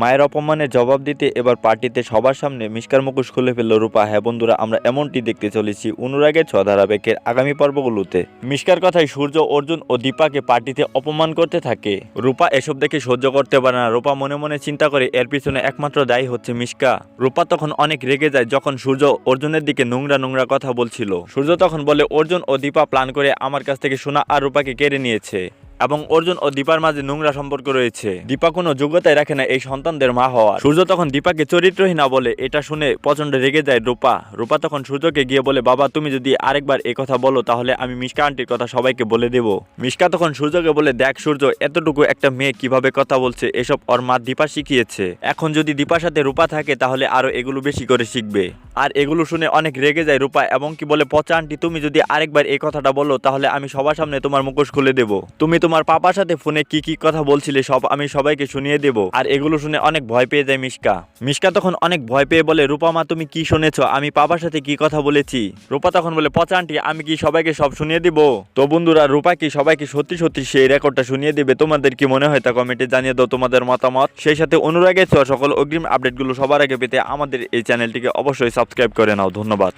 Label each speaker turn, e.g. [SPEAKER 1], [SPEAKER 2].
[SPEAKER 1] মায়ের অপমানের জবাব দিতে এবার পার্টিতে সবার সামনে মিষ্কার মুখোশ খুলে ফেলল রূপা। হ্যাঁ বন্ধুরা, আমরা এমনটি দেখতে চলেছি অনুরাগের ছ ধারাবাহিকের আগামী পর্বগুলোতে। মিষ্কার কথায় সূর্য, অর্জুন ও দীপাকে পার্টিতে অপমান করতে থাকে। রূপা এসব দেখে সহ্য করতে পারে না। রূপা মনে মনে চিন্তা করে, এর পিছনে একমাত্র দায়ী হচ্ছে মিষ্কা। রূপা তখন অনেক রেগে যায় যখন সূর্য অর্জুনের দিকে নোংরা নোংরা কথা বলছিল। সূর্য তখন বলে, অর্জুন ও দীপা প্ল্যান করে আমার কাছ থেকে সোনা আর রূপাকে কেড়ে নিয়েছে। এবং অর্জুন ও দীপার মাঝে নোংরা সম্পর্ক রয়েছে। দীপা কোনো যোগ্যতাই রাখে না এই সন্তানদের মা হওয়ার। সূর্য তখন দীপাকে চরিত্রহীনা বলে এটা শুনে প্রচণ্ড রেগে যায় রূপা। রূপা তখন সূর্যকে গিয়ে বলে, বাবা, তুমি যদি আরেকবার এই কথা বলো, তাহলে আমি মিষ্কা আন্টির কথা সবাইকে বলে দেব। মিষ্কা তখন সূর্যকে বলে, দেখ সূর্য, এতটুকু একটা মেয়ে কীভাবে কথা বলছে, এসব ওর মা দীপা শিখিয়েছে। এখন যদি দীপার সাথে রূপা থাকে, তাহলে আরও এগুলো বেশি করে শিখবে। আর এগুলো শুনে অনেক রেগে যায় রূপা এবং কি বলে, পচা আন্টি, তুমি যদি আরেকবার এই কথাটা বলো, তাহলে আমি সবার সামনে তোমার মুখোশ খুলে দেব। তুমি তোমার পাপার সাথে ফোনে কি কি কথা বলছিলে সব আমি সবাইকে শুনিয়ে দেব। আর এগুলো শুনে অনেক ভয় পেয়ে যায় মিশকা। মিশকা তখন অনেক ভয় পেয়ে বলে, রূপা মা, তুমি কি শুনেছ? আমি পাপার সাথে কি কথা বলেছি? রূপা তখন বলে, পচা আন্টি, আমি কি সবাইকে সব শুনিয়ে দিব? তো বন্ধুরা, রূপা কি সবাইকে সত্যি সত্যি সেই রেকর্ডটা শুনিয়ে দেবে? তোমাদের কি মনে হয় তা কমেন্টে জানিয়ে দাও তোমাদের মতামত? সেই সাথে অনুরাগের সকল অগ্রিম আপডেটগুলো সবার আগে পেতে আমাদের এই চ্যানেলটিকে অবশ্যই সাবস্ক্রাইব করে নাও। ধন্যবাদ।